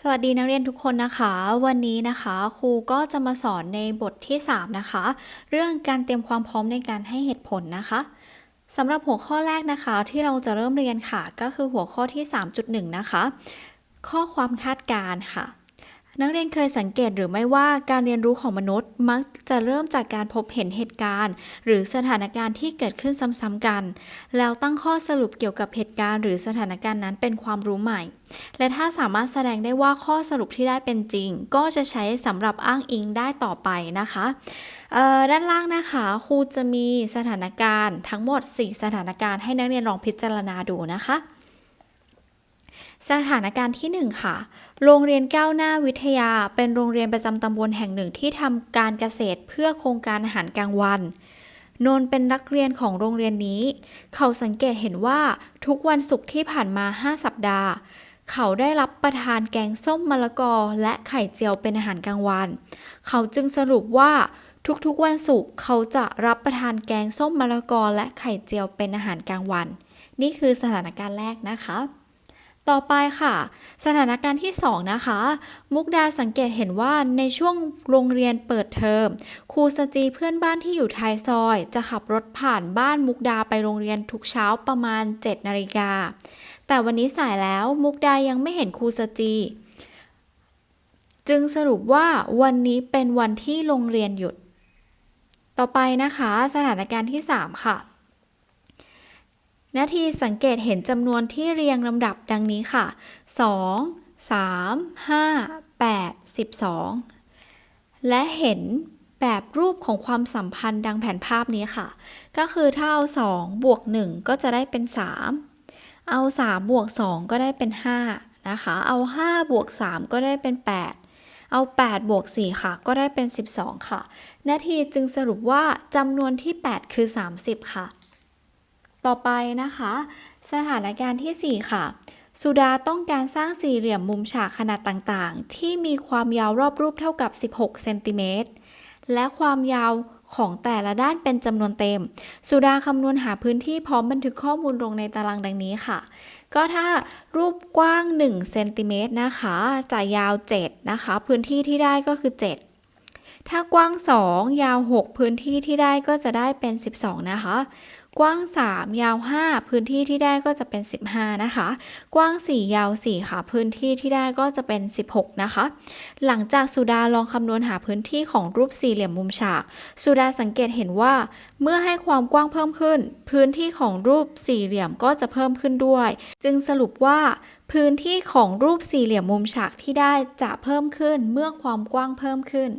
สวัสดีนักเรียนทุกคนนะคะ วันนี้นะคะครูก็จะมาสอนในบทที่ 3 นะคะ เรื่องการเตรียมความพร้อมในการให้เหตุผลนะคะสำหรับหัวข้อแรกนะคะ ที่เราจะเริ่มเรียนค่ะ ก็คือหัวข้อที่ 3.1 นะคะ ข้อความคาดการณ์ค่ะ นักเรียนเคยสังเกตหรือไม่ว่าการเรียนรู้ของมนุษย์ มักจะเริ่มจากการพบเห็นเหตุการณ์ หรือสถานการณ์ที่เกิดขึ้นซ้ำๆกัน แล้วตั้งข้อสรุปเกี่ยวกับเหตุการณ์ หรือสถานการณ์นั้นเป็นความรู้ใหม่ และถ้าสามารถแสดงได้ว่าข้อสรุปที่ได้เป็นจริง ก็จะใช้สำหรับอ้างอิงได้ต่อไปนะคะด้านล่างนะคะครูจะมีสถานการณ์ทั้งหมด 4 สถานการณ์ให้นักเรียนลองพิจารณาดูนะคะ สถานการณ์ที่ 1 ค่ะ โรงเรียนก้าวหน้าวิทยา เป็นโรงเรียนประจำตำบลแห่งหนึ่งที่ทำการเกษตรเพื่อโครงการอาหารกลางวัน นนท์เป็นนักเรียนของโรงเรียนนี้ เขาสังเกตเห็นว่าทุกวันศุกร์ที่ผ่านมา 5 สัปดาห์ เขาได้รับประทานแกงส้มมะละกอ และไข่เจียวเป็นอาหารกลางวัน เขาจึงสรุปว่าทุกๆวันศุกร์เขาจะรับประทานแกงส้มมะละกอ และไข่เจียวเป็นอาหารกลางวัน นี่คือสถานการณ์แรกนะคะ ต่อไปค่ะ สถานการณ์ที่ 2 นะคะ มุกดาสังเกตเห็นว่าในช่วงโรงเรียนเปิดเทอมครูสจีเพื่อนบ้านที่อยู่ท้ายซอย จะขับรถผ่านบ้านมุกดาไปโรงเรียนทุกเช้าประมาณ 7 นาฬิกา แต่วันนี้สายแล้วมุกดายังไม่เห็นครูสจีจึงสรุปว่าวันนี้เป็นวันที่โรงเรียนหยุด ต่อไปนะคะ สถานการณ์ที่ 3 ค่ะ นาทีสังเกตเห็นจำนวนที่เรียงลำดับดังนี้ค่ะ 2 3 5 8 12 และเห็นแบบรูปของความสัมพันธ์ดังแผนภาพนี้ค่ะ ก็คือถ้าเอา 2 บวก 1 ก็จะได้เป็น 3 เอา 3 บวก 2 ก็ได้เป็น 5 นะคะ เอา 5 บวก 3 ก็ได้เป็น 8 เอา 8 บวก 4 ค่ะ ก็ได้เป็น 12 ค่ะ นาทีจึงสรุปว่าจำนวนที่ 8 คือ 30 ค่ะ ต่อไปนะคะ สถานการณ์ที่ 4 ค่ะ สุดาต้องการสร้างสี่เหลี่ยมมุมฉากขนาดต่างๆ ที่มีความยาวรอบรูปเท่ากับ 16 เซนติเมตร และความยาวของแต่ละด้านเป็นจำนวนเต็ม สุดาคำนวณหาพื้นที่พร้อมบันทึกข้อมูลลงในตารางดังนี้ค่ะ ก็ถ้ารูปกว้าง1เซนติเมตรนะคะ จะยาว 7 นะคะ พื้นที่ที่ได้ก็คือ 7 ถ้ากว้าง 2 ยาว 6 พื้นที่ที่ได้ก็จะได้เป็น 12 นะคะ กว้าง 3 ยาว 5 พื้นที่ที่ได้ก็จะเป็น 15 นะคะ กว้าง 4 ยาว 4 ค่ะ พื้นที่ที่ได้ก็จะเป็น 16 นะคะ หลังจากสุดาลองคำนวณหาพื้นที่ของรูปสี่เหลี่ยมมุมฉาก สุดาสังเกตเห็นว่า เมื่อให้ความกว้างเพิ่มขึ้น พื้นที่ของรูปสี่เหลี่ยมก็จะเพิ่มขึ้นด้วย จึงสรุปว่าพื้นที่ของรูปสี่เหลี่ยมมุมฉากที่ได้จะเพิ่มขึ้นเมื่อความกว้างเพิ่มขึ้น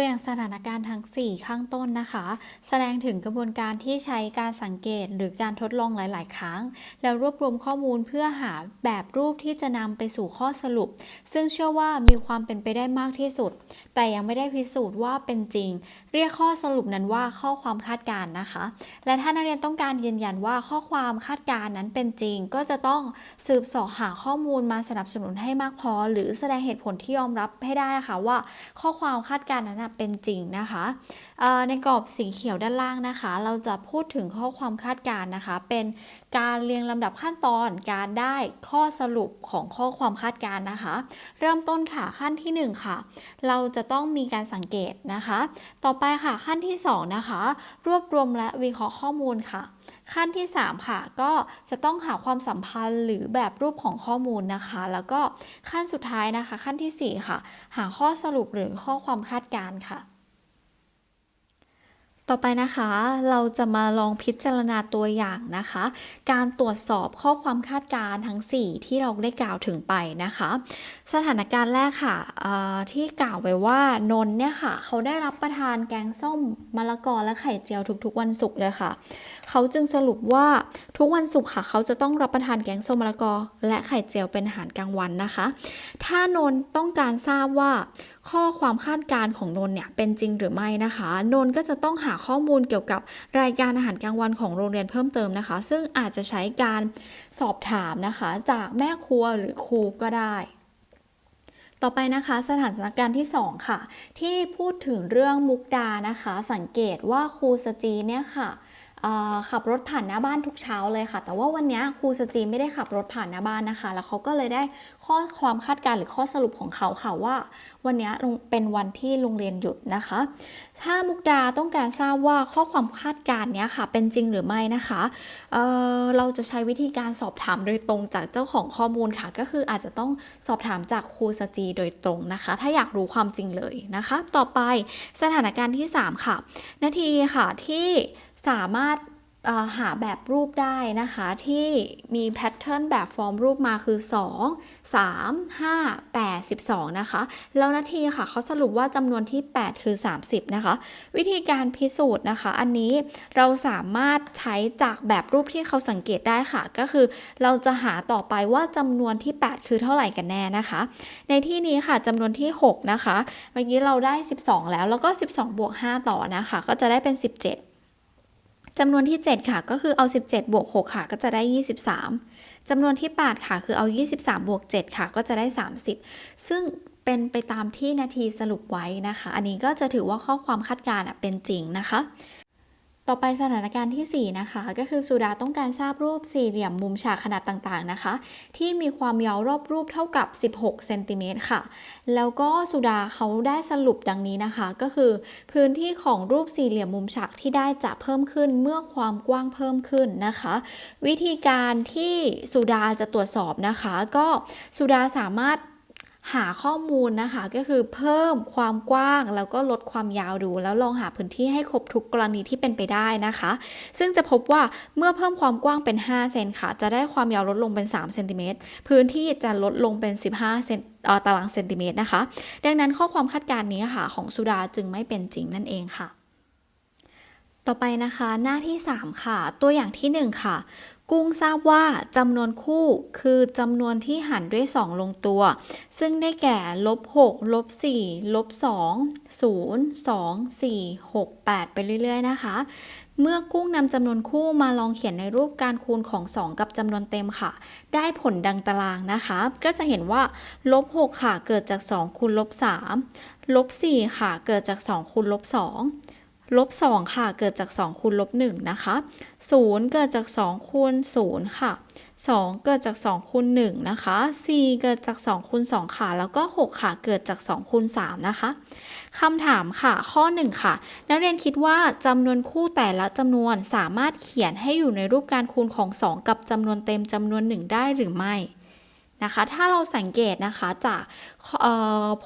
ตัวอย่างสถานการณ์ทั้ง 4 ข้างต้นนะคะ แสดงถึงกระบวนการที่ใช้การสังเกตหรือการทดลองหลาย ๆ ครั้ง แล้วรวบรวมข้อมูลเพื่อหาแบบรูปที่จะนำไปสู่ข้อสรุป ซึ่งเชื่อว่ามีความเป็นไปได้มากที่สุด แต่ยังไม่ได้พิสูจน์ว่าเป็นจริงเรียกข้อสรุปนั้นว่าข้อความคาดการณ์นะคะ และถ้านักเรียนต้องการยืนยันว่าข้อความคาดการณ์นั้นเป็นจริง ก็จะต้องสืบสาะหาข้อมูลมาสนับสนุนให้มากพอ หรือแสดงเหตุผลที่ยอมรับให้ได้ค่ะว่า ข้อความคาดการณ์นั้นเป็นจริงนะคะในกรอบสีเขียวด้านล่างนะคะ เราจะพูดถึงข้อความคาดการณ์นะคะ เป็นการเรียงลำดับขั้นตอนการได้ข้อสรุปของข้อความคาดการณ์นะคะ เริ่มต้นค่ะขั้นที่ 1 ค่ะ เราจะต้องมีการสังเกตนะคะ ต่อไปค่ะขั้นที่ 2 นะคะ รวบรวมและวิเคราะห์ข้อมูลค่ะ ขั้นที่ 3 ค่ะ ก็จะต้องหาความสัมพันธ์หรือแบบรูปของข้อมูลนะคะ แล้วก็ขั้นสุดท้ายนะคะ ขั้นทีสี่4 ค่ะ หาข้อสรุปหรือข้อความคาดการณ์ค่ะ ต่อไปนะคะเราจะมาลองพิจารณาตัวอย่างนะคะ การตรวจสอบข้อความคาดการณ์ทั้ง 4 ที่เราได้กล่าวถึงไปนะคะ สถานการณ์แรกค่ะที่กล่าวไว้ว่านนท์เนี่ยค่ะ เขาได้รับประทานแกงส้มมะละกอและไข่เจียวทุกๆ วันศุกร์เลยค่ะ เขาจึงสรุปว่าทุกวันศุกร์ค่ะ เขาจะต้องรับประทานแกงส้มมะละกอ และไข่เจียวเป็นอาหารกลางวันนะคะ ถ้านนท์ต้องการทราบว่า ข้อความคาดการณ์ของนนเนี่ยเป็นจริงหรือไม่นะคะ นนก็จะต้องหาข้อมูลเกี่ยวกับรายการอาหารกลางวันของโรงเรียนเพิ่มเติมนะคะ ซึ่งอาจจะใช้การสอบถามนะคะ จากแม่ครัวหรือครูก็ได้ต่อไปนะคะสถานการณ์ที่ 2 ค่ะ ที่พูดถึงเรื่องมุกดานะคะ สังเกตว่าครูสจีเนี่ยค่ะเขับรถผ่านหน้าบ้านทุกเช้าเลยค่ะ แต่ว่าวันนี้ครูสจีไม่ได้ขับรถผ่านหน้าบ้านนะคะ แล้วเขาก็เลยได้ข้อความคาดการณ์หรือข้อสรุปของเขาค่ะว่า วันนี้เป็นวันที่โรงเรียนหยุดนะคะ ถ้ามุกดาต้องการทราบว่าข้อความคาดการณ์เนี้ยค่ะ เป็นจริงหรือไม่นะคะเเราจะใช้วิธีการสอบถามโดยตรงจากเจ้าของข้อมูลค่ะ ก็คืออาจจะต้องสอบถามจากครูสจีโดยตรงนะคะ ถ้าอยากรู้ความจริงเลยนะคะ ต่อไปสถานการณ์ที่ 3 ค่ะ นาทีค่ะที่ สามารถหาแบบรูปได้นะคะ ที่มีแพทเทิร์นแบบฟอร์มรูปมาคือ 2 3 5 8 12 นะคะ แล้วนาทีค่ะเขาสรุปว่าจำนวนที่ 8 คือ 30 นะคะ วิธีการพิสูจน์นะคะ อันนี้เราสามารถใช้จากแบบรูปที่เขาสังเกตได้ค่ะ ก็คือเราจะหาต่อไปว่าจำนวนที่ 8 คือเท่าไหร่กันแน่นะคะ ในที่นี้ค่ะจำนวนที่ 6 นะคะ เมื่อกี้เราได้ 12 แล้วแล้วก็ 12 บวก 5 ต่อนะคะ ก็จะได้เป็น 17 จำนวนที่ 7 ค่ะก็คือเอา 17 บวก 6 ค่ะ ก็จะได้ 23จำนวนที่ 8 ค่ะ คือเอา 23 บวก 7 ค่ะ ก็จะได้ 30 ซึ่งเป็นไปตามที่นาทีสรุปไว้นะคะ อันนี้ก็จะถือว่าข้อความคาดการณ์เป็นจริงนะคะ ต่อไปสถานการณ์ที่ 4 นะคะ ก็คือสุดาต้องการทราบรูปสี่เหลี่ยมมุมฉากขนาดต่างๆนะคะ ที่มีความยาวรอบรูปเท่ากับ 16เซนติเมตรค่ะ แล้วก็สุดาเขาได้สรุปดังนี้นะคะ ก็คือ พื้นที่ของรูปสี่เหลี่ยมมุมฉากที่ได้จะเพิ่มขึ้นเมื่อความกว้างเพิ่มขึ้นนะคะ วิธีการที่สุดาจะตรวจสอบนะคะ ก็สุดาสามารถ หาข้อมูลนะคะก็คือเพิ่มความกว้างแล้วก็ลดความยาวดู แล้วลองหาพื้นที่ให้ครบทุกกรณีที่เป็นไปได้นะคะ ซึ่งจะพบว่าเมื่อเพิ่มความกว้างเป็น 5 เซนค่ะ จะได้ความยาวลดลงเป็น 3 เซนติเมตร พื้นที่จะลดลงเป็น 15เซนเอ่อตารางเซนติเมตรนะคะ ดังนั้นข้อความคาดการณ์นี้ค่ะ ของสุดาจึงไม่เป็นจริงนั่นเองค่ะ ต่อไปนะคะหน้าที่ 3 ค่ะ ตัวอย่างที่ 1 ค่ะ กุ้งทราบว่าจำนวนคู่คือจำนวนที่หารด้วย 2 ลงตัว ซึ่งได้แก่ลบ6ลบ4ลบ2 0 2 4 6 8 ไปเรื่อยๆ นะคะ เมื่อกุ้งนำจำนวนคู่มาลองเขียนในรูปการคูณของ 2 กับจำนวนเต็มค่ะ ได้ผลดังตารางนะคะ ก็จะเห็นว่าลบ6ค่ะเกิดจาก 2 คูณลบ3ลบ4ค่ะเกิดจาก 2 คูณลบ2 ลบ2ค่ะ เกิดจาก 2 คูณลบ1นะคะ 0 เกิดจาก 2 คูณ 0 ค่ะ 2 เกิดจาก 2 คูณ 1 นะคะ 4 เกิดจาก 2 คูณ 2 ค่ะ แล้วก็ 6 ค่ะ เกิดจาก 2 คูณ 3 นะคะคำถามค่ะ ข้อ 1 ค่ะ นักเรียนคิดว่าจำนวนคู่แต่ละจำนวนสามารถเขียนให้อยู่ในรูปการคูณของ 2 กับจำนวนเต็มจำนวน 1 ได้หรือไม่นะคะ ถ้าเราสังเกตนะคะจาก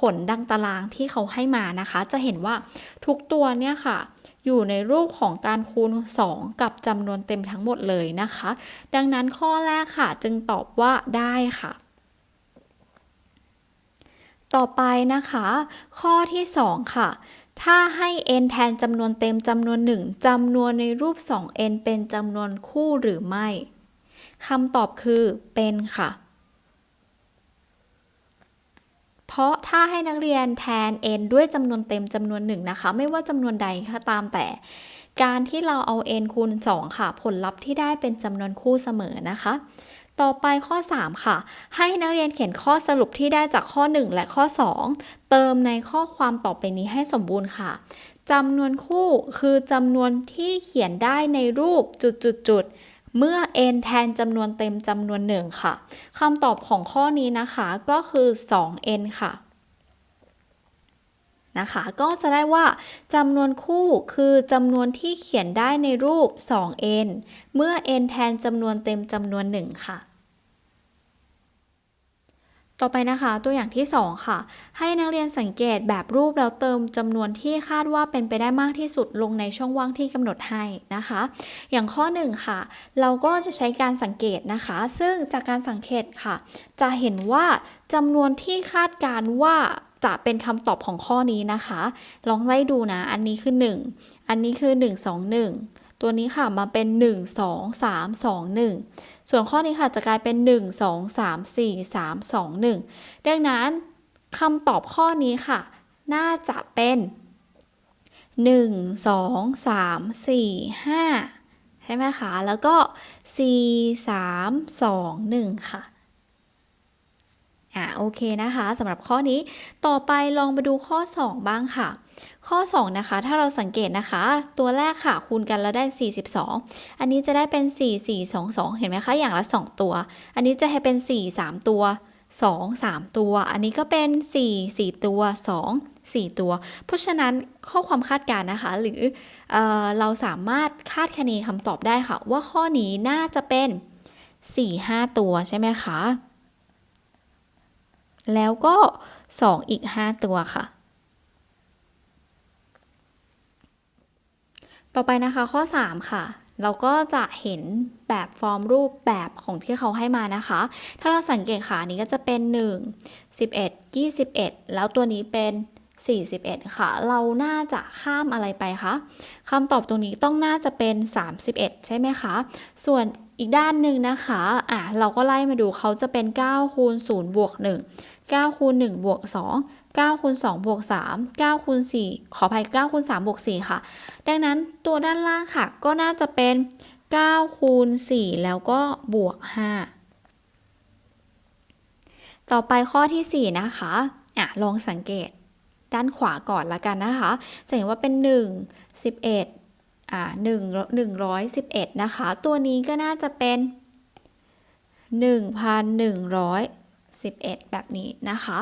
ผลดังตารางที่เขาให้มานะคะ จะเห็นว่าทุกตัวเนี่ยค่ะ อยู่ในรูปของการคูณ 2 กับจำนวนเต็มทั้งหมดเลยนะคะ ดังนั้นข้อแรกค่ะ จึงตอบว่าได้ค่ะ ต่อไปนะคะ ข้อที่ 2 ค่ะถ้าให้ n แทนจำนวนเต็มจำนวน 1จำนวนในรูป 2n เป็นจำนวนคู่หรือไม่คำตอบคือเป็นค่ะ เพราะถ้าให้นักเรียนแทน n ด้วยจำนวนเต็มจำนวนหนึ่งนะคะ ไม่ว่าจำนวนใดก็ตามแต่ การที่เราเอา n คูณ 2 ค่ะ ผลลัพธ์ที่ได้เป็นจำนวนคู่เสมอนะคะ ต่อไปข้อ 3 ค่ะ ให้นักเรียนเขียนข้อสรุปที่ได้จากข้อ 1 และข้อ 2 เติมในข้อความต่อไปนี้ให้สมบูรณ์ค่ะจำนวนคู่คือจำนวนที่เขียนได้ในรูปจุดๆๆ เมื่อ n แทนจำนวนเต็มจำนวนหนึ่งค่ะคำตอบของข้อนี้นะคะก็คือ 2n ค่ะนะคะก็จะได้ว่าจำนวนคู่คือจำนวนที่เขียนได้ในรูป 2n เมื่อ n แทนจำนวนเต็มจำนวนหนึ่งค่ะ ต่อไปนะคะตัวอย่างที่ 2 ค่ะ ให้นักเรียนสังเกตแบบรูปแล้วเติมจำนวนที่คาดว่าเป็นไปได้มากที่สุดลงในช่องว่างที่กำหนดให้นะคะ อย่างข้อ 1 ค่ะ เราก็จะใช้การสังเกตนะคะ ซึ่งจากการสังเกตค่ะ จะเห็นว่าจำนวนที่คาดการว่าจะเป็นคำตอบของข้อนี้นะคะ ลองไล่ดูนะ อันนี้คือ 1 อันนี้คือ 1 2 1 ตัวนี้ค่ะมาเป็น 1 2 3 2 1 ส่วนข้อนี้ค่ะจะกลายเป็น 1 2 3 4 3 2 1 ดังนั้นคำตอบข้อนี้ค่ะ น่าจะเป็น 1 2 3 4 5 ใช่ไหมคะ แล้วก็ 4 3 2 1 ค่ะอะโอเคนะคะสำหรับข้อนี้ต่อไปลองไปดูข้อ 2 บ้างค่ะ ข้อ 2 นะคะ ถ้าเราสังเกตนะคะ ตัวแรกค่ะ คูณกันแล้วได้ 42 อันนี้จะได้เป็น 4 4 2 2 เห็นไหมคะ อย่างละ 2 ตัว อันนี้จะให้เป็น 4 3 ตัว 2 3 ตัว อันนี้ก็เป็น 4 4 ตัว 2 4 ตัว เพราะฉะนั้นข้อความคาดการณ์นะคะ หรือเออเราสามารถคาดคะเนคำตอบได้ค่ะ ว่าข้อนี้น่าจะเป็น 4 5 ตัวใช่ไหมคะ แล้วก็ 2 อีก 5 ตัวค่ะ ต่อไปนะคะข้อ 3 ค่ะ เราก็จะเห็นแบบฟอร์มรูปแบบของที่เขาให้มานะคะ ถ้าเราสังเกตค่ะนนี้ก็จะเป็น 1 11 21 แล้วตัวนี้เป็น 41 ค่ะ เราน่าจะข้ามอะไรไปคะคำตอบตรงนี้ต้องน่าจะเป็น 31 ใช่ไหมคะ ส่วนอีกด้านหนึ่งนะคะอะเราก็ไล่มาดูเขาจะเป็น9คูณ0บวก1 9คูณ1บวก2 9คูณ2บวก3 9คูณ4ขออภัย9คูณ3บวก4ค่ะ ดังนั้นตัวด้านล่างค่ะ ก็น่าจะเป็น9คูณ4แล้วก็บวก 5 ต่อไปข้อที่ 4 นะคะอะลองสังเกตด้านขวาก่อนละกันนะคะ จะเห็นว่าเป็น 1 11อ่า1 111 นะคะ ตัวนี้ก็น่าจะเป็น 1,111 แบบนี้นะคะ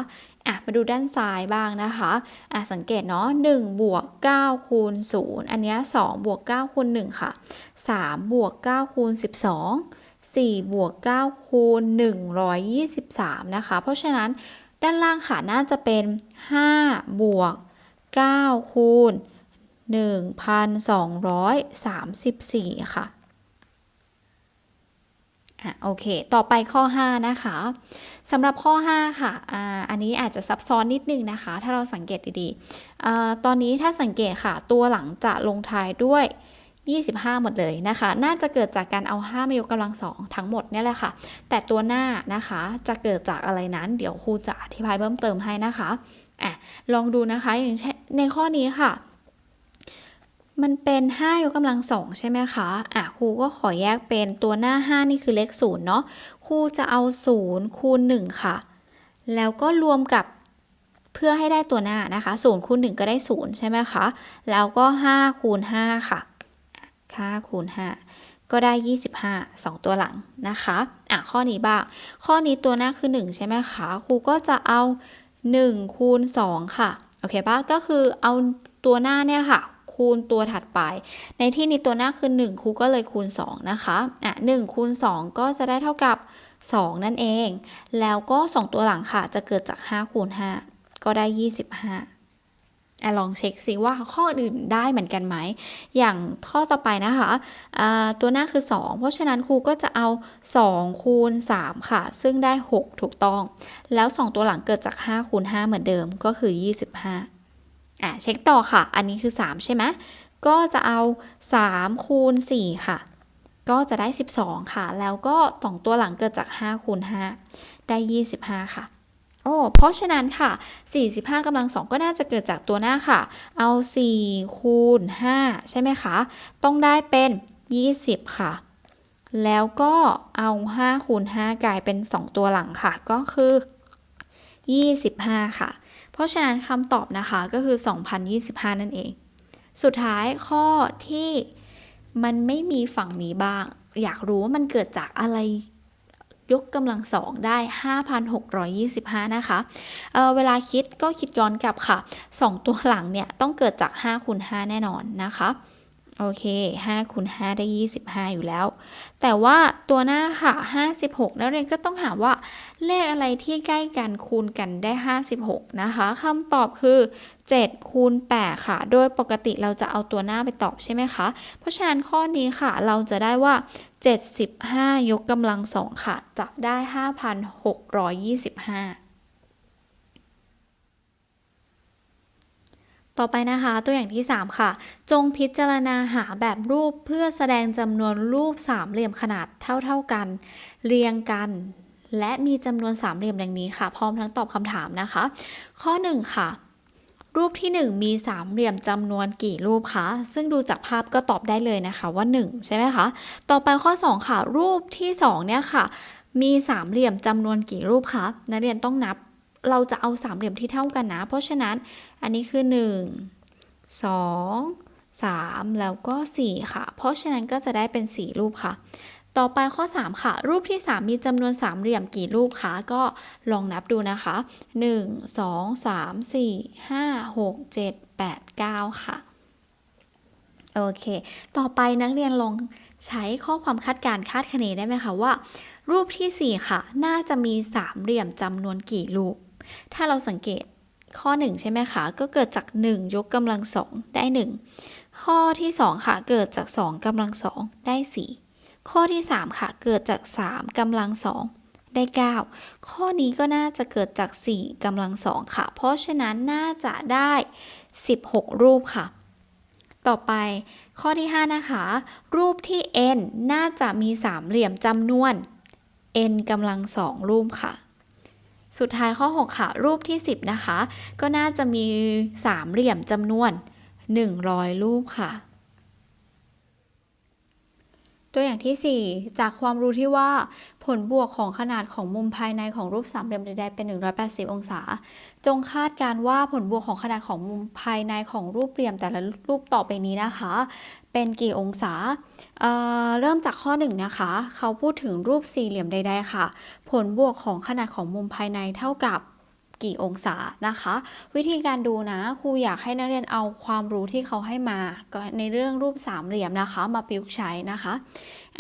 อะมาดูด้านซ้ายบ้างนะคะอะสังเกตเนาะ1บวก9คูณ0อันเนี้ย2บวก9คูณ1ค่ะ3บวก9คูณ12 4บวก9คูณ123 นะคะ เพราะฉะนั้นด้านล่างค่ะน่าจะเป็น 5 บวก 9 คูณ 1,234 ค่ะ อะโอเค ต่อไปข้อ 5 นะคะสำหรับข้อ 5 ค่ะอ่าอันนี้อาจจะซับซ้อนนิดนึงนะคะ ถ้าเราสังเกตดีๆอ่าตอนนี้ถ้าสังเกตค่ะ ตัวหลังจะลงท้ายด้วย 25 หมดเลยนะคะ น่าจะเกิดจากการเอา 5 มายกกำลังสองทั้งหมดนี่แหละค่ะ แต่ตัวหน้านะคะจะเกิดจากอะไรนั้น เดี๋ยวครูจะอธิบายเพิ่มเติมให้นะคะอะลองดูนะคะอย่างเช่นในข้อนี้ค่ะ มันเป็น5ยกกำลังสองใช่ไหมคะอะครูก็ขอแยกเป็นตัวหน้า 5 นี่คือเลข0เนาะครูจะเอา 0 คูณ 1 ค่ะ แล้วก็รวมกับเพื่อให้ได้ตัวหน้านะคะ0คูณ1ก็ได้ 0 ใช่ไหมคะ แล้วก็ 5 คูณ 5 ค่ะ5คูณ 5 ก็ได้ 25 2 ตัวหลังนะคะอะข้อนี้บ้างข้อนี้ตัวหน้าคือ 1 ใช่ไหมคะครูก็จะเอา 1 คูณ 2 ค่ะ โอเคปะก็คือเอาตัวหน้าเนี่ยค่ะ คูณตัวถัดไป ในที่นี้ตัวหน้าคือ 1 ครูก็เลยคูณ 2 นะคะ อะ1คูณ 2 ก็จะได้เท่ากับ 2 นั่นเอง แล้วก็ 2 ตัวหลังค่ะ จะเกิดจาก 5 คูณ 5 ก็ได้ 25อะลองเช็คซิว่าข้ออื่นได้เหมือนกันไหม อย่างข้อต่อไปนะคะะตัวหน้าคือ 2 เพราะฉะนั้นครูก็จะเอา 2 คูณ 3 ค่ะ ซึ่งได้ 6 ถูกต้อง แล้ว 2 ตัวหลังเกิดจาก 5 คูณ 5 เหมือนเดิมก็คือ 25 อะเช็คต่อค่ะ อันนี้คือ 3 ใช่ไหมก็จะเอา 3 คูณ 4 ค่ะ ก็จะได้ 12 ค่ะ แล้วก็สองตัวหลังเกิดจาก 5 คูณ 5 ได้ 25 ค่ะโอ้เพราะฉะนั้นค่ะ 45กำลังสองก็น่าจะเกิดจากตัวหน้าค่ะ เอา 4 คูณ 5 ใช่ไหมคะ ต้องได้เป็น 20 ค่ะ แล้วก็เอา 5 คูณ 5 กลายเป็น 2 ตัวหลังค่ะ ก็คือ 25 ค่ะ ราะฉะนั้นคำตอบนะคะก็คือ 2025 นั่นเอง สุดท้ายข้อที่มันไม่มีฝั่งนี้บ้าง อยากรู้ว่ามันเกิดจากอะไรยกกำลังสองได้ 5,625 นะคะเเวลาคิดก็คิดย้อนกลับค่ะ 2 ตัวหลังเนี่ยต้องเกิดจาก5คูณ5แน่นอนนะคะ โอเค5คูณ5ได้ 25 อยู่แล้ว แต่ว่าตัวหน้าค่ะ 56 แล้วเรียนก็ต้องหาว่าเลขอะไรที่ใกล้กันคูณกันได้ 56 นะคะคำตอบคือ 7 คูณ 8 ค่ะ โดยปกติเราจะเอาตัวหน้าไปตอบใช่ไหมคะ เพราะฉะนั้นข้อนี้ค่ะเราจะได้ว่า 75 ยกกำลังสองค่ะ จะได้ 5,625 ต่อไปนะคะตัวอย่างที่ 3 ค่ะ จงพิจารณาหาแบบรูปเพื่อแสดงจำนวนรูปสามเหลี่ยมขนาดเท่า ๆกัน เรียงกัน และมีจำนวนสามเหลี่ยมดังนี้ค่ะ พร้อมทั้งตอบคำถามนะคะ ข้อ 1 ค่ะ รูปที่ 1 มีสามเหลี่ยมจำนวนกี่รูปคะซึ่งดูจากภาพก็ตอบได้เลยนะคะว่า 1 ใช่ไหมคะ ต่อไปข้อ 2 ค่ะ รูปที่ 2 เนี่ยค่ะ มีสามเหลี่ยมจำนวนกี่รูปคะนักเรียนต้องนับ เราจะเอาสามเหลี่ยมที่เท่ากันนะ เพราะฉะนั้นอันนี้คือ 1 2 3 แล้วก็ 4 ค่ะ เพราะฉะนั้นก็จะได้เป็น 4 รูปค่ะ ต่อไปข้อ 3 ค่ะ รูปที่ 3 มีจำนวนสามเหลี่ยมกี่รูปคะ ก็ลองนับดูนะคะ 1 2 3 4 5 6 7 8 9 ค่ะ โอเค ต่อไปนักเรียนลองใช้ข้อความคาดการคาดคะเนได้ไหมคะว่า รูปทีสี่4 ค่ะ น่าจะมีสามเหลี่ยมจำนวนกี่รูป ถ้าเราสังเกตข้อ 1 ใช่ไหมคะ ก็เกิดจาก 1 ยกกำลังสองได้ 1 ข้อที่ 2 ค่ะ เกิดจาก 2กำลังสองได้ 4 ข้อที่ 3 ค่ะ เกิดจาก 3กำลังสองได้ 9 ข้อนี้ก็น่าจะเกิดจาก 4กำลังสองค่ะ เพราะฉะนั้นน่าจะได้ 16 รูปค่ะ ต่อไปข้อที่ 5 นะคะ รูปที่ n น่าจะมีสามเหลี่ยมจำนวน n กำลังสองรูปค่ะ สุดท้ายข้อ 6 ค่ะ รูปที่ 10 นะคะ ก็น่าจะมีสามเหลี่ยมจำนวน 100 รูปค่ะ ตัวอย่างที่ 4 จากความรู้ที่ว่า ผลบวกของขนาดของมุมภายในของรูปสามเหลี่ยมใดๆเป็น 180 องศา จงคาดการว่าผลบวกของขนาดของมุมภายในของรูปเหลี่ยมแต่ละรูปต่อไปนี้นะคะ เป็นกี่องศาเเริ่มจากข้อ 1 นะคะ เขาพูดถึงรูปสี่เหลี่ยมใด ๆ ค่ะ ผลบวกของขนาดของมุมภายในเท่ากับ กี่องศานะคะ วิธีการดูนะครูอยากให้นักเรียนเอาความรู้ที่เขาให้มา ก็ในเรื่องรูปสามเหลี่ยมนะคะ มาประยุกต์ใช้นะคะ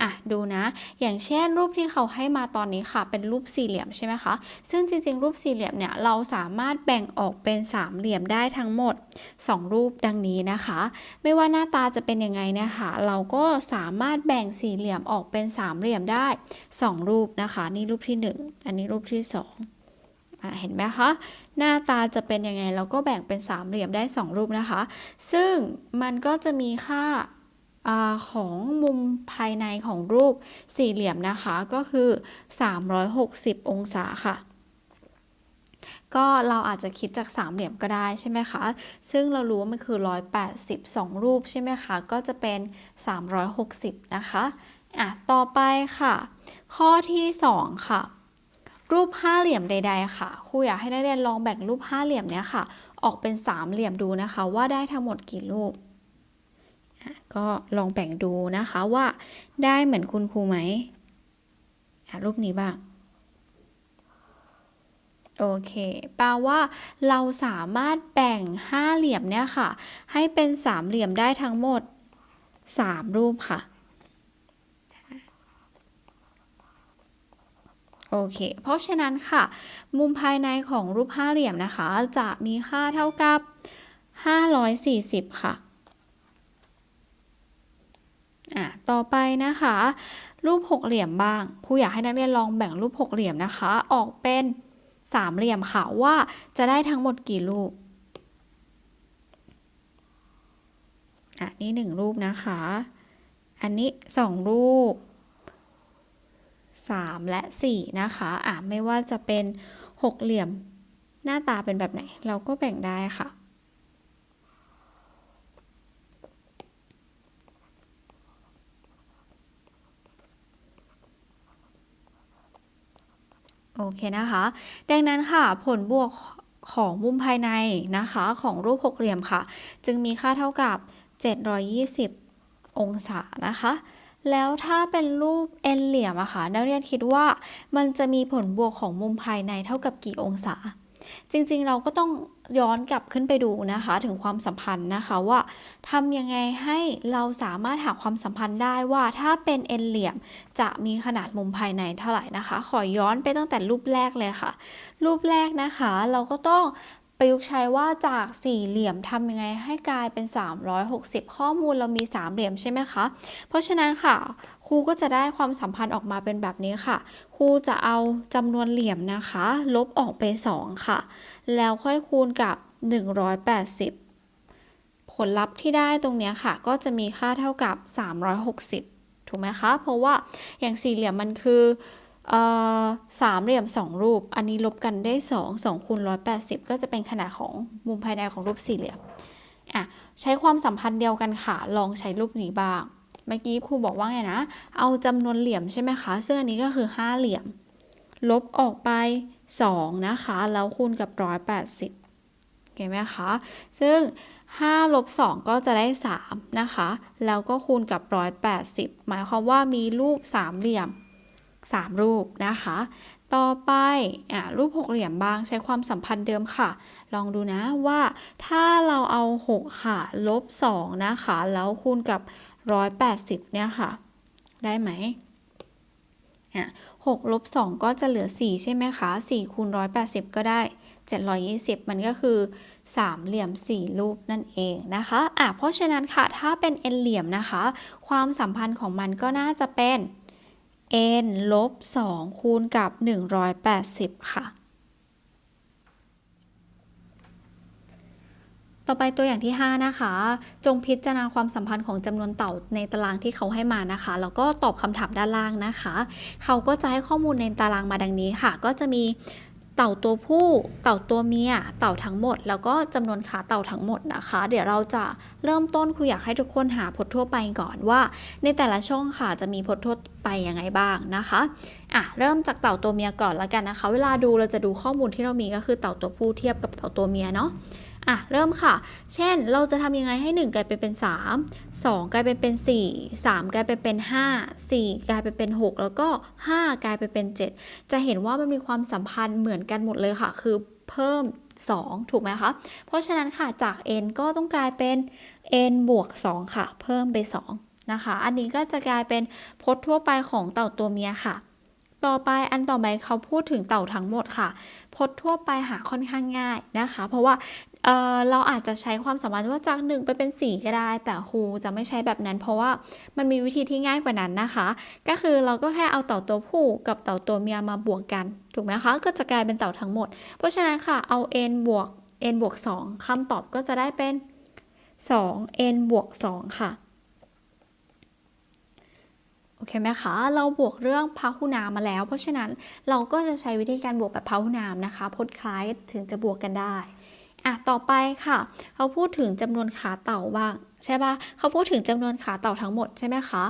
อะดูนะ อย่างเช่นรูปที่เขาให้มาตอนนี้ค่ะ เป็นรูปสี่เหลี่ยมใช่ไหมคะ ซึ่งจริงๆ รูปสี่เหลี่ยมเนี่ยเราสามารถแบ่งออกเป็นสามเหลี่ยมได้ทั้งหมด 2 รูปดังนี้นะคะ ไม่ว่าหน้าตาจะเป็นยังไงนะคะ เราก็สามารถแบ่งสี่เหลี่ยมออกเป็นสามเหลี่ยมได้ 2 รูปนะคะ นี่รูปที่ 1 อันนี้รูปที่ 2 อะเห็นไหมคะ หน้าตาจะเป็นยังไง เราก็แบ่งเป็นสามเหลี่ยมได้ 2 รูปนะคะ ซึ่งมันก็จะมีค่าอของมุมภายในของรูปสี่เหลี่ยมนะคะ ก็คือ 360 องศาค่ะ ก็เราอาจจะคิดจากสามเหลี่ยมก็ได้ใช่ไหมคะ ซึ่งเรารู้ว่ามันคือ 182 รูปใช่ไหมคะ ก็จะเป็น 360 นะคะ อะ ต่อไปค่ะ ข้อที่ 2 ค่ะ รูปห้าเหลี่ยมใด ๆ ค่ะครูอยากให้นักเรียนลองแบ่งรูปห้าเหลี่ยมเนี้ยค่ะ ออกเป็นสามเหลี่ยมดูนะคะ ว่าได้ทั้งหมดกี่รูป ก็ลองแบ่งดูนะคะว่าได้เหมือนคุณครูไหมรูปนี้บ้างโอเคแปลว่าเราสามารถแบ่งห้าเหลี่ยมเนี่ยค่ะ ให้เป็นสามเหลี่ยมได้ทั้งหมด3รูปค่ะ โอเค เพราะฉะนั้นค่ะ มุมภายในของรูปห้าเหลี่ยมนะคะ จะมีค่าเท่ากับ 540 ค่ะอะ ต่อไปนะคะ รูปหกเหลี่ยมบ้างครูอยากให้นักเรียนลองแบ่งรูปหกเหลี่ยมนะคะ ออกเป็นสามเหลี่ยมค่ะว่าจะได้ทั้งหมดกี่รูปอะนี่หนึ่งรูปนะคะ อันนี้สองรูป 3 และ 4 นะคะอะไม่ว่าจะเป็นหกเหลี่ยมหน้าตาเป็นแบบไหน เราก็แบ่งได้ค่ะ โอเคนะคะ ดังนั้นค่ะผลบวกของมุมภายในนะคะของรูปหกเหลี่ยมค่ะ จึงมีค่าเท่ากับ 720 องศานะคะ แล้วถ้าเป็นรูปเอ็นเหลี่ยมอะค่ะนักเรียนคิดว่ามันจะมีผลบวกของมุมภายในเท่ากับกี่องศา จริงๆเราก็ต้องย้อนกลับขึ้นไปดูนะคะ ถึงความสัมพันธ์นะคะว่าทำยังไงให้เราสามารถหาความสัมพันธ์ได้ว่าถ้าเป็นเอ็นเหลี่ยมจะมีขนาดมุมภายในเท่าไหร่นะคะ ขอย้อนไปตั้งแต่รูปแรกเลยค่ะ รูปแรกนะคะ เราก็ต้อง ประยุกต์ใช้ว่าจากสี่เหลี่ยมทำยังไงให้กลายเป็น 360 ข้อมูลเรามีสามเหลี่ยมใช่ไหมคะ เพราะฉะนั้นค่ะครูก็จะได้ความสัมพันธ์ออกมาเป็นแบบนี้ค่ะ ครูจะเอาจำนวนเหลี่ยมนะคะ ลบออกไป 2 ค่ะ แล้วค่อยคูณกับ 180 ผลลัพธ์ที่ได้ตรงนี้ค่ะ ก็จะมีค่าเท่ากับ 360 ถูกไหมคะ เพราะว่าอย่างสี่เหลี่ยมมันคือ สามเหลี่ยม2รูป อันนี้ลบกันได้2 2คูณ180ก็จะเป็นขนาดของมุมภายในของรูปสี่เหลี่ยมอะใช้ความสัมพันธ์เดียวกันค่ะ ลองใช้รูปนี้บ้าง เมื่อกี้ครูบอกว่าไงนะ เอาจำนวนเหลี่ยมใช่ไหมคะ ซึ่งอันนี้ก็คือ5เหลี่ยม ลบออกไป2นะคะ แล้วคูณกับ180เห็นไหมคะ ซึ่ง5ลบ2ก็จะได้ 3 นะคะ แล้วก็คูณกับ 180 หมายความว่ามีรูปสามเหลี่ยม 3 รูปนะคะ ต่อไปอรูปหกเหลี่ยมบ้างใช้ความสัมพันธ์เดิมค่ะ ลองดูนะว่าถ้าเราเอา 6 ค่ะ ลบ 2 นะคะ แล้วคูณกับ 180 เนี่ยค่ะ ได้ไหมอะ6ลบ2ก็จะเหลือ 4 ใช่ไหมคะ4คูณ180 ก็ได้ 720 มันก็คือสามเหลี่ยม4รูปนั่นเองนะคะอะเพราะฉะนั้นค่ะ ถ้าเป็น n เหลี่ยมนะคะ ความสัมพันธ์ของมันก็น่าจะเป็น n ลบ 2 คูณกับ 180 ค่ะ ต่อไปตัวอย่างที่ 5 นะคะ จงพิจารณาความสัมพันธ์ของจำนวนเต่าในตารางที่เขาให้มานะคะ แล้วก็ตอบคำถามด้านล่างนะคะ เขาก็จะให้ข้อมูลในตารางมาดังนี้ค่ะ ก็จะมี เต่าตัวผู้ เต่าตัวเมีย เต่าทั้งหมด แล้วก็จำนวนขาเต่าทั้งหมดนะคะ เดี๋ยวเราจะเริ่มต้นครูอยากให้ทุกคนหาพจน์ทั่วไปก่อนว่า ในแต่ละช่องค่ะจะมีพจน์ทั่วไปยังไงบ้างนะคะอะเริ่มจากเต่าตัวเมียก่อนแล้วกันนะคะ เวลาดูเราจะดูข้อมูลที่เรามีก็คือเต่าตัวผู้เทียบกับเต่าตัวเมียเนาะ อะเริ่มค่ะ เช่นเราจะทำยังไงให้ 1 กลายไปเป็น 3 2 กลายไปเป็น 4 3 กลายไปเป็น 5 4 กลายไปเป็น 6 แล้วก็ 5 กลายไปเป็น 7 จะเห็นว่ามันมีความสัมพันธ์เหมือนกันหมดเลยค่ะ คือเพิ่ม 2 ถูกไหมคะ เพราะฉะนั้นค่ะจาก n ก็ต้องกลายเป็น n บวก 2 ค่ะ เพิ่มไป 2 นะคะ อันนี้ก็จะกลายเป็นพจน์ทั่วไปของเต่าตัวเมียค่ะต่อไปอันต่อไปเขาพูดถึงเต่าทั้งหมดค่ะ พจน์ทั่วไปหาค่อนข้างง่ายนะคะ เพราะว่า เเราอาจจะใช้ความสามารถว่าจาก1ไปเป็น4ก็ได้ แต่ครูจะไม่ใช้แบบนั้น เพราะว่ามันมีวิธีที่ง่ายกว่านั้นนะคะ ก็คือเราก็แค่เอาเต่าตัวผู้กับเต่าตัวเมียมาบวกกัน ถูกไหมคะ ก็จะกลายเป็นเต่าทั้งหมด เพราะฉะนั้นค่ะ เอา n บวก n บวก2คำตอบก็จะได้เป็น 2 n บวก2ค่ะ โอเคไหมคะ เราบวกเรื่องพหุนามมาแล้ว เพราะฉะนั้นเราก็จะใช้วิธีการบวกแบบพหุนามนะคะพจน์คล้ายถึงจะบวกกันได้ อะต่อไปค่ะ เขาพูดถึงจำนวนขาเต่าบ้างใช่ปะเขาพูดถึงจำนวนขาเต่าทั้งหมดใช่ไหมคะ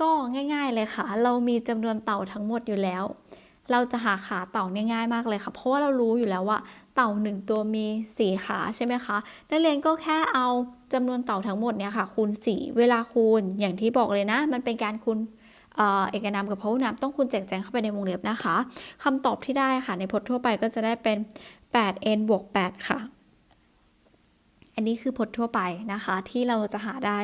ก็ง่ายๆเลยค่ะ เรามีจำนวนเต่าทั้งหมดอยู่แล้ว เราจะหาขาเต่าเนี่ยง่ายมากเลยค่ะ เพราะว่าเรารู้อยู่แล้วว่าเต่าหนึ่งตัวมีสี่ขาใช่ไหมคะ นักเรียนก็แค่เอาจำนวนเต่าทั้งหมดเนี่ยค่ะ คูณ 4 เวลาคูณอย่างที่บอกเลยนะ มันเป็นการคูณเอ่อเอกนามกับพหุนามต้องคูณแจกแจงเข้าไปในวงเล็บนะคะคำตอบที่ได้ค่ะในพจน์ทั่วไปก็จะได้เป็น 8n บวก 8 ค่ะ อันนี้คือพจน์ทั่วไปนะคะ ที่เราจะหาได้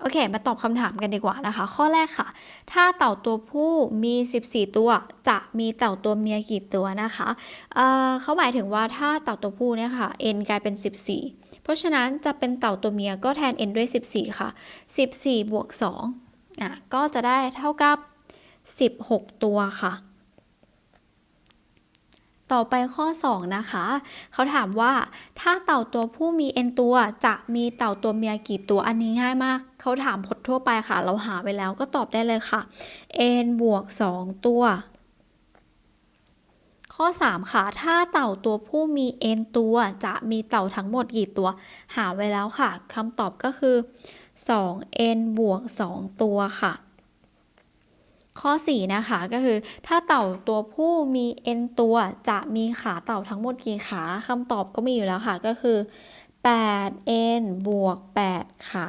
โอเค มาตอบคำถามกันดีกว่านะคะ ข้อแรกค่ะ ถ้าเต่าตัวผู้มี 14 ตัว จะมีเต่าตัวเมียกี่ตัวนะคะเอ่อเขาหมายถึงว่าถ้าเต่าตัวผู้เนี่ยค่ะ n กลายเป็น 14 เพราะฉะนั้นจะเป็นเต่าตัวเมียก็แทน n ด้วย 14 ค่ะ 14 บวก2อะก็จะได้เท่ากับ 16 ตัวค่ะ ต่อไปข้อ 2 นะคะ เขาถามว่าถ้าเต่าตัวผู้มี n ตัวจะมีเต่าตัวเมียกี่ตัวอันนี้ง่ายมาก เขาถามพจน์ทั่วไปค่ะ เราหาไปแล้วก็ตอบได้เลยค่ะ n บวก 2 ตัว ข้อ 3 ค่ะ ถ้าเต่าตัวผู้มี n ตัวจะมีเต่าทั้งหมดกี่ตัว หาไว้แล้วค่ะคำตอบก็คือ 2n บวก 2 ตัวค่ะ ข้อ 4 นะคะก็คือ ถ้าเต่าตัวผู้มี n ตัวจะมีขาเต่าทั้งหมดกี่ขาคำตอบก็มีอยู่แล้วค่ะก็คือ 8n บวก 8 ขา